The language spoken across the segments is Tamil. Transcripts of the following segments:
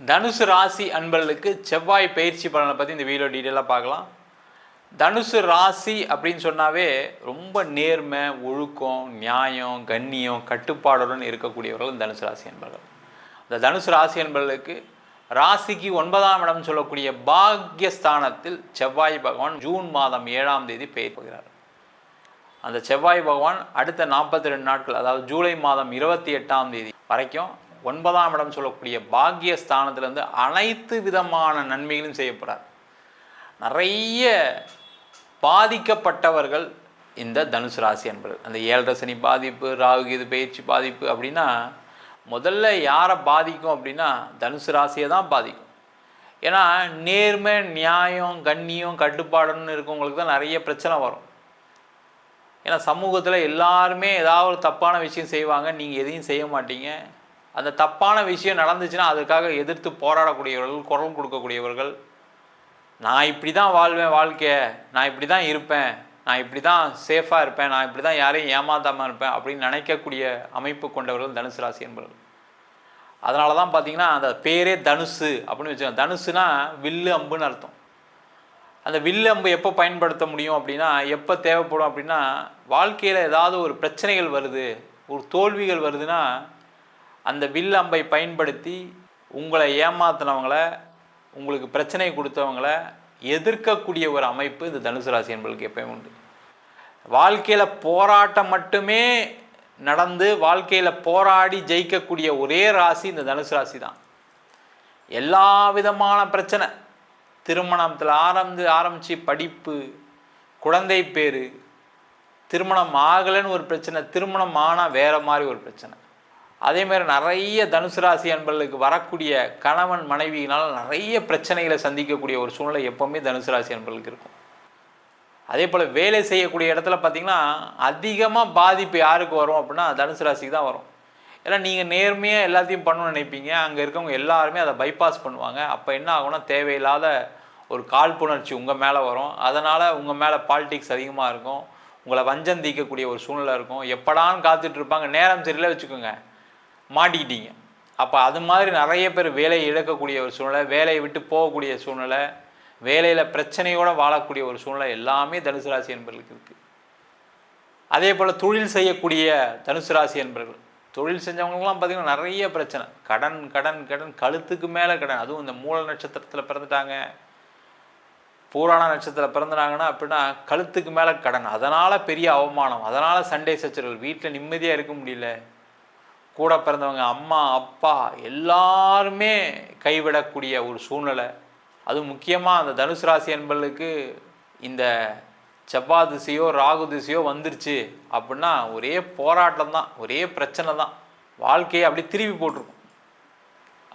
தனுசு ராசி அன்பர்களுக்கு செவ்வாய் பயிற்சி பலனை பற்றி இந்த வீடியோ டீட்டெயிலாக பார்க்கலாம். தனுசு ராசி அப்படின்னு சொன்னாவே ரொம்ப நேர்மை ஒழுக்கம் நியாயம் கண்ணியம் கட்டுப்பாடுடன் இருக்கக்கூடியவர்கள் தனுசு ராசி என்பர்கள் இந்த தனுசு ராசி என்பர்களுக்கு ராசிக்கு ஒன்பதாம் இடம் சொல்லக்கூடிய பாக்யஸ்தானத்தில் செவ்வாய் பகவான் ஜூன் மாதம் ஏழாம் தேதி பெயர் போகிறார். அந்த செவ்வாய் பகவான் அடுத்த நாற்பத்தி ரெண்டு நாட்கள் அதாவது ஜூலை மாதம் இருபத்தி எட்டாம் தேதி வரைக்கும் ஒன்பதாம் இடம் சொல்லக்கூடிய பாக்கியஸ்தானத்திலேருந்து அனைத்து விதமான நன்மைகளும் செய்யப்படுறார் நிறைய பாதிக்கப்பட்டவர்கள் இந்த தனுசு ராசி என்பது அந்த ஏழரை சனி பாதிப்பு ராகு இது பயிற்சி பாதிப்பு அப்படின்னா முதல்ல யாரை பாதிக்கும் அப்படின்னா தனுசு ராசியை தான் பாதிக்கும். ஏன்னா நேர்மை நியாயம் கண்ணியம் கட்டுப்பாடுன்னு இருக்கவங்களுக்கு தான் நிறைய பிரச்சனை வரும். ஏன்னா சமூகத்தில் எல்லாருமே ஏதாவது ஒரு தப்பான விஷயம் செய்வாங்க நீங்கள் எதையும் செய்ய மாட்டீங்க. அந்த தப்பான விஷயம் நடந்துச்சுன்னா அதுக்காக எதிர்த்து போராடக்கூடியவர்கள் குரல் கொடுக்கக்கூடியவர்கள். நான் இப்படி தான் வாழ்வேன் வாழ்க்கையை நான் இப்படி தான் இருப்பேன் நான் இப்படி தான் சேஃபாக இருப்பேன் நான் இப்படி தான் யாரையும் ஏமாத்தாமல் இருப்பேன் அப்படின்னு நினைக்கக்கூடிய அமைப்பு கொண்டவர்கள் தனுசு ராசி என்பவர்கள். அதனால தான் பார்த்தீங்கன்னா அந்த பேரே தனுசு அப்படின்னு வச்சுக்கோங்க. தனுசுனா வில்லு அம்புன்னு அர்த்தம். அந்த வில்லு அம்பு எப்போ பயன்படுத்த முடியும் அப்படின்னா எப்போ தேவைப்படும் அப்படின்னா வாழ்க்கையில் ஏதாவது ஒரு பிரச்சனைகள் வருது ஒரு தோல்விகள் வருதுன்னா அந்த வில் அம்பை பயன்படுத்தி உங்களை ஏமாத்தினவங்கள உங்களுக்கு பிரச்சனை கொடுத்தவங்கள எதிர்க்கக்கூடிய ஒரு அமைப்பு இந்த தனுசு ராசி என்பதுக்கு எப்பயும் உண்டு. வாழ்க்கையில் போராட்டம் மட்டுமே நடந்து வாழ்க்கையில் போராடி ஜெயிக்கக்கூடிய ஒரே ராசி இந்த தனுசு ராசி தான். எல்லா விதமான பிரச்சனை. திருமணத்தில் ஆரம்பி ஆரம்பித்து படிப்பு குழந்தை பேர் திருமணம் ஆகலைன்னு ஒரு பிரச்சனை திருமணம் ஆனால் வேறு மாதிரி ஒரு பிரச்சனை. அதேமாதிரி நிறைய தனுசு ராசி அன்பர்களுக்கு வரக்கூடிய கணவன் மனைவியினால் நிறைய பிரச்சனைகளை சந்திக்கக்கூடிய ஒரு சூழ்நிலை எப்போவுமே தனுசு ராசி அன்பர்களுக்கு இருக்கும். அதே போல் வேலை செய்யக்கூடிய இடத்துல பார்த்திங்கன்னா அதிகமாக பாதிப்பு யாருக்கு வரும் அப்படின்னா தனுசு ராசிக்கு தான் வரும். ஏன்னா நீங்கள் நேர்மையாக எல்லாத்தையும் பண்ணணும்னு நினைப்பீங்க. அங்கே இருக்கவங்க எல்லாருமே அதை பைபாஸ் பண்ணுவாங்க. அப்போ என்ன ஆகும்னா தேவையில்லாத ஒரு காழ்ப்புணர்ச்சி உங்கள் மேலே வரும். அதனால் உங்கள் மேலே பாலிடிக்ஸ் அதிகமாக இருக்கும். உங்களை வஞ்சந்திக்கக்கூடிய ஒரு சூழ்நிலை இருக்கும். எப்படான்னு காத்துட்ருப்பாங்க நேரம் சரியில்லை வச்சுக்கோங்க. மாட்டிக்கிட்டீங்க. அப்போ அது மாதிரி நிறைய பேர் வேலையை இழக்கக்கூடிய ஒரு சூழ்நிலை வேலையை விட்டு போகக்கூடிய சூழ்நிலை வேலையில் பிரச்சனையோடு வாழக்கூடிய ஒரு சூழ்நிலை எல்லாமே தனுசு ராசி என்பர்களுக்கு இருக்குது அதே போல் தொழில் செய்யக்கூடிய தனுசு ராசி என்பர்கள். தொழில் செஞ்சவங்களுக்குலாம் பார்த்திங்கன்னா நிறைய பிரச்சனை. கடன் கடன் கடன் கழுத்துக்கு மேலே கடன். அதுவும் இந்த மூல நட்சத்திரத்தில் பிறந்துட்டாங்க. பூராண நட்சத்திரம் பிறந்துட்டாங்கன்னா அப்படின்னா கழுத்துக்கு மேலே கடன். அதனால் பெரிய அவமானம். அதனால் சண்டே சச்சரவுகள். வீட்டில் நிம்மதியாக இருக்க முடியல. கூட பிறந்தவங்க அம்மா அப்பா எல்லாருமே கைவிடக்கூடிய ஒரு சூழ்நிலை. அது முக்கியமாக அந்த தனுசு ராசி என்பர்களுக்கு இந்த செவ்வா திசையோ ராகு திசையோ வந்துருச்சு அப்படின்னா ஒரே போராட்டம் தான் ஒரே பிரச்சனை தான். வாழ்க்கையை அப்படி திருப்பி போட்டிருக்கும்.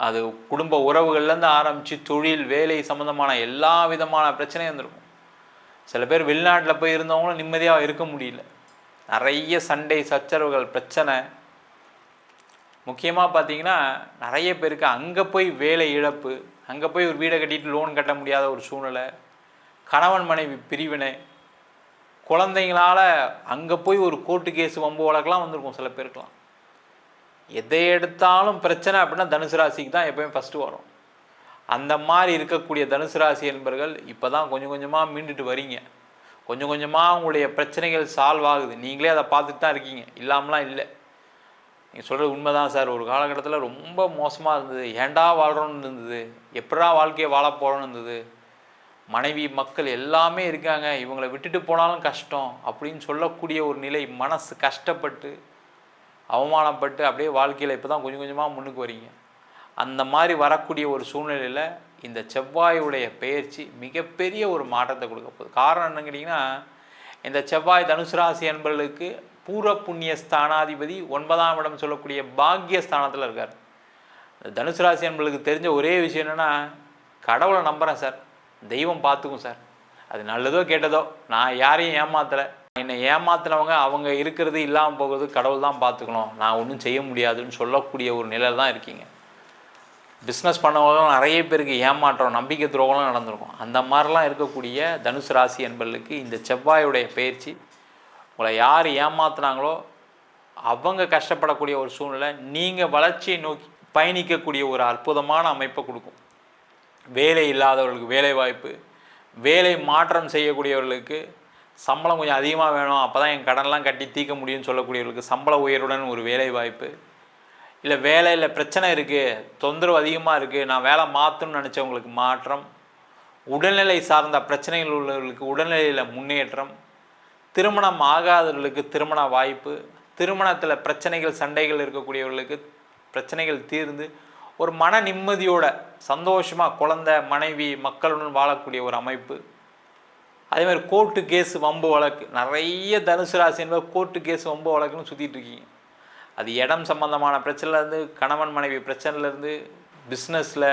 அது குடும்ப உறவுகள்லேருந்து ஆரம்பித்து தொழில் வேலை சம்மந்தமான எல்லா விதமான பிரச்சனையும் வந்துருக்கும். சில பேர் வெளிநாட்டில் போய் இருந்தவங்களும் நிம்மதியாக இருக்க முடியல. நிறைய சண்டை சச்சரவுகள் பிரச்சனை. முக்கியமாக பார்த்தீங்கன்னா நிறைய பேருக்கு அங்கே போய் வேலை இழப்பு அங்கே போய் ஒரு வீடை கட்டிட்டு லோன் கட்ட முடியாத ஒரு சூழ்நிலை கணவன் மனைவி பிரிவினை குழந்தைங்களால் அங்கே போய் ஒரு கோர்ட்டு கேஸ் வம்பு வழக்கெலாம் வந்திருக்கும் சில பேருக்கெலாம் எதை எடுத்தாலும் பிரச்சனை அப்படின்னா தனுசு ராசிக்கு தான் எப்போயுமே ஃபஸ்ட்டு வரும். அந்த மாதிரி இருக்கக்கூடிய தனுசு ராசி என்பர்கள் இப்போ தான் கொஞ்சம் கொஞ்சமாக மீண்டுட்டு வரீங்க. கொஞ்சம் கொஞ்சமாக உங்களுடைய பிரச்சனைகள் சால்வ் ஆகுது. நீங்களே அதை பார்த்துட்டு தான் இருக்கீங்க. இல்லாமலாம் இல்லை. நீங்கள் சொல்கிறது உண்மை தான் சார். ஒரு காலகட்டத்தில் ரொம்ப மோசமாக இருந்தது. ஏண்டா வாழ்கிறோன்னு இருந்தது. எப்படா வாழ்க்கையை வாழ போகிறோன்னு இருந்தது. மனைவி மக்கள் எல்லாமே இருக்காங்க. இவங்களை விட்டுட்டு போனாலும் கஷ்டம் அப்படின்னு சொல்லக்கூடிய ஒரு நிலை மனசு கஷ்டப்பட்டு அவமானப்பட்டு அப்படியே வாழ்க்கையில் இப்போ தான் கொஞ்சம் கொஞ்சமாக முன்னுக்கு வரீங்க அந்த மாதிரி வரக்கூடிய ஒரு சூழ்நிலையில் இந்த செவ்வாயுடைய பெயர்ச்சி மிகப்பெரிய ஒரு மாற்றத்தை கொடுக்க போகுது. காரணம் என்னன்னு கேட்டிங்கன்னா இந்த செவ்வாய் தனுசு ராசி என்பவர்களுக்கு பூர புண்ணிய ஸ்தானாதிபதி ஒன்பதாம் இடம் சொல்லக்கூடிய பாக்கிய ஸ்தானத்தில் இருக்கார். தனுசு ராசி நம்மளுக்கு தெரிஞ்ச ஒரே விஷயம் என்னென்னா கடவுளை நம்புகிறேன் சார். தெய்வம் பார்த்துக்கும் சார். அது நல்லதோ கேட்டதோ நான் யாரையும் ஏமாத்தலை. என்னை ஏமாத்தினவங்க அவங்க இருக்கிறது இல்லாமல் போகிறது கடவுள் தான் பார்த்துக்கணும். நான் ஒன்றும் செய்ய முடியாதுன்னு சொல்லக்கூடிய ஒரு நிலையில் தான் இருக்கீங்க. பிஸ்னஸ் பண்ணவங்க நிறைய பேருக்கு ஏமாற்றம் நம்பிக்கை துரோகம்லாம் நடந்திருக்கும். அந்த மாதிரிலாம் இருக்கக்கூடிய தனுசு ராசி என்பர்களுக்கு இந்த செவ்வாயுடைய பயிற்சி உங்களை யார் ஏமாத்துனாங்களோ அவங்க கஷ்டப்படக்கூடிய ஒரு சூழ்நிலை நீங்கள் வளர்ச்சியை நோக்கி பயணிக்கக்கூடிய ஒரு அற்புதமான அமைப்பை கொடுக்கும். வேலை இல்லாதவர்களுக்கு வேலை வாய்ப்பு வேலை மாற்றம் செய்யக்கூடியவர்களுக்கு சம்பளம் கொஞ்சம் அதிகமாக வேணும் அப்போ தான் என் கடன்லாம் கட்டி தீர்க்க முடியும்னு சொல்லக்கூடியவர்களுக்கு சம்பள உயர்வுடன் ஒரு வேலை வாய்ப்பு. இல்லை வேலையில் பிரச்சனை இருக்குது தொந்தரவு அதிகமாக இருக்குது நான் வேலை மாற்றணும்னு நினச்சவங்களுக்கு மாற்றம் உடல்நிலை சார்ந்த பிரச்சனைகள் உள்ளவர்களுக்கு உடல்நிலையில் முன்னேற்றம் திருமணம் ஆகாதவர்களுக்கு திருமண வாய்ப்பு திருமணத்தில் பிரச்சனைகள் சண்டைகள் இருக்கக்கூடியவர்களுக்கு பிரச்சனைகள் தீர்ந்து ஒரு மன நிம்மதியோட சந்தோஷமாக குழந்தை மனைவி மக்களுடன் வாழக்கூடிய ஒரு அமைப்பு. அதே மாதிரி கோர்ட்டு கேஸ் வம்பு வழக்கு நிறைய தனுசு ராசி என்பது கோர்ட்டு கேஸ் வம்பு வழக்குன்னு சுற்றிட்டு இருக்கீங்க. அது இடம் சம்பந்தமான பிரச்சனைலேருந்து கணவன் மனைவி பிரச்சனைலேருந்து பிஸ்னஸில்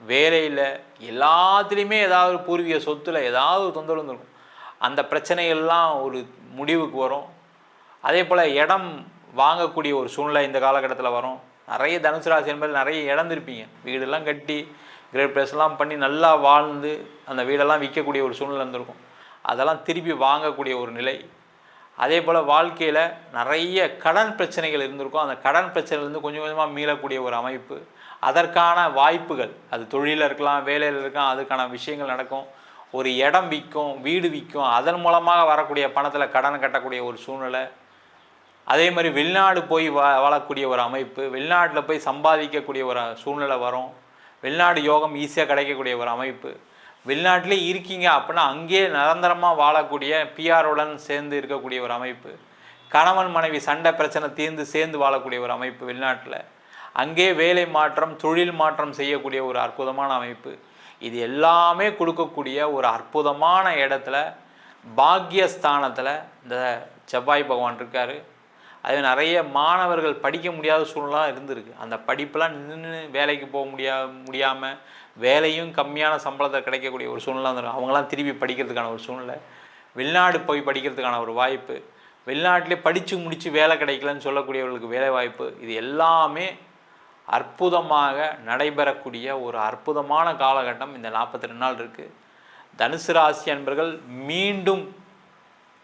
வேலையில் எல்லாத்துலேயுமே ஏதாவது பூர்வீக சொத்தில் ஏதாவது ஒரு தொந்தரவு இருக்கும் அந்த பிரச்சனையெல்லாம் ஒரு முடிவுக்கு வரும். அதே போல் இடம் வாங்கக்கூடிய ஒரு சூழ்நிலை இந்த காலகட்டத்தில் வரும். நிறைய தனுசு ராசி என்பது நிறைய இழந்திருப்பீங்க வீடெல்லாம் கட்டி கிரேட் ப்ளஸ்லாம் பண்ணி நல்லா வாழ்ந்து அந்த வீடெல்லாம் விற்கக்கூடிய ஒரு சூழ்நிலை இருந்திருக்கும் அதெல்லாம் திருப்பி வாங்கக்கூடிய ஒரு நிலை. அதே போல் வாழ்க்கையில் நிறைய கடன் பிரச்சனைகள் இருந்திருக்கும். அந்த கடன் பிரச்சனையிலேருந்து கொஞ்சம் கொஞ்சமாக மீளக்கூடிய ஒரு அமைப்பு. அதற்கான வாய்ப்புகள். அது தொழிலில் இருக்கலாம் வேலையில் இருக்கலாம் அதுக்கான விஷயங்கள் நடக்கும். ஒரு இடம் விற்கும் வீடு விற்கும் அதன் மூலமாக வரக்கூடிய பணத்தில் கடன் கட்டக்கூடிய ஒரு சூழ்நிலை. அதே மாதிரி வெளிநாடு போய் வா வாழக்கூடிய ஒரு அமைப்பு வெளிநாட்டில் போய் சம்பாதிக்கக்கூடிய ஒரு சூழ்நிலை வரும். வெளிநாடு யோகம் ஈஸியாக கிடைக்கக்கூடிய ஒரு அமைப்பு. வெளிநாட்டிலே இருக்கீங்க அப்படின்னா அங்கேயே நிரந்தரமாக வாழக்கூடிய பிஆருடன் சேர்ந்து இருக்கக்கூடிய ஒரு அமைப்பு. கணவன் மனைவி சண்டை பிரச்சனை தீர்ந்து சேர்ந்து வாழக்கூடிய ஒரு அமைப்பு வெளிநாட்டில். அங்கே வேலை மாற்றம் தொழில் மாற்றம் செய்யக்கூடிய ஒரு அற்புதமான அமைப்பு. இது எல்லாமே கொடுக்கக்கூடிய ஒரு அற்புதமான இடத்துல பாக்யஸ்தானத்தில் இந்த செவ்வாய் பகவான் இருக்கார். அது நிறைய மாணவர்கள் படிக்க முடியாத சூழ்நிலாம் இருந்திருக்கு. அந்த படிப்பெல்லாம் நின்று வேலைக்கு போக முடியா முடியாமல் வேலையும் கம்மியான சம்பளத்தை கிடைக்கக்கூடிய ஒரு சூழ்நிலை வந்துடும் அவங்களாம் திருப்பி படிக்கிறதுக்கான ஒரு சூழ்நிலை. வெளிநாடு போய் படிக்கிறதுக்கான ஒரு வாய்ப்பு. வெளிநாட்டிலே படித்து முடித்து வேலை கிடைக்கலன்னு சொல்லக்கூடியவர்களுக்கு வேலை வாய்ப்பு. இது எல்லாமே அற்புதமாக நடைபெறக்கூடிய ஒரு அற்புதமான காலகட்டம் இந்த நாற்பத்தி ரெண்டு நாள் இருக்குது தனுசு ராசி அன்பர்கள் மீண்டும்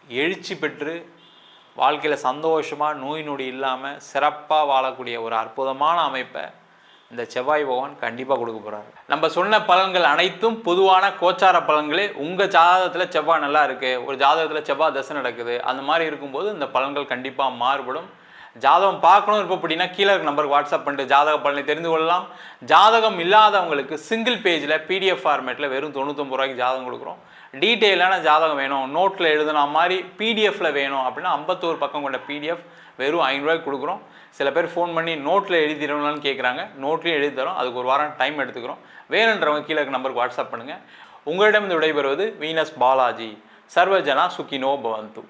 எழுச்சி பெற்று வாழ்க்கையில் சந்தோஷமாக நோய் நொடி இல்லாமல் சிறப்பாக வாழக்கூடிய ஒரு அற்புதமான அமைப்பை இந்த செவ்வாய் பகவான் கண்டிப்பாக கொடுக்க போகிறாரு நம்ம சொன்ன பலன்கள் அனைத்தும் பொதுவான கோச்சார பலன்களே உங்கள் ஜாதகத்தில் செவ்வாய் நல்லா இருக்குது ஒரு ஜாதகத்தில் செவ்வாய் தசை நடக்குது அந்த மாதிரி இருக்கும்போது இந்த பலன்கள் கண்டிப்பாக மாறுபடும். ஜாதகம் பார்க்கணும் இருப்போம் அப்படின்னா கீழே நம்பருக்கு வாட்ஸ்அப் பண்ணிட்டு ஜாதக பலனை தெரிந்து கொள்ளலாம். ஜாதகம் இல்லாதவங்களுக்கு சிங்கிள் பேஜில் பிடிஎஃப் ஃபார்மேட்டில் வெறும் தொண்ணூத்தொம்பது ரூபாய்க்கு ஜாதகம் கொடுக்குறோம். டீட்டெயிலான ஜாதகம் வேணும். நோட்டில் எழுதுன மாதிரி பிடிஎஃப்பில் வேணும் அப்படின்னா ஐம்பத்தோரு பக்கம் கொண்ட பிடிஎஃப் வெறும் ஐநூறுரூவாய்க்கு கொடுக்குறோம். சில பேர் ஃபோன் பண்ணி நோட்டில் எழுதிடணும்னு கேட்குறாங்க நோட்லேயும் எழுதி தரோம். அதுக்கு ஒரு வாரம் டைம் எடுத்துக்கிறோம். வேணுன்றவங்க கீழே நம்பருக்கு வாட்ஸ்அப் பண்ணுங்கள் உங்களிடம் விடைபெறுவது வீனஸ் பாலாஜி. சர்வஜனா சுக்கினோ பவந்து.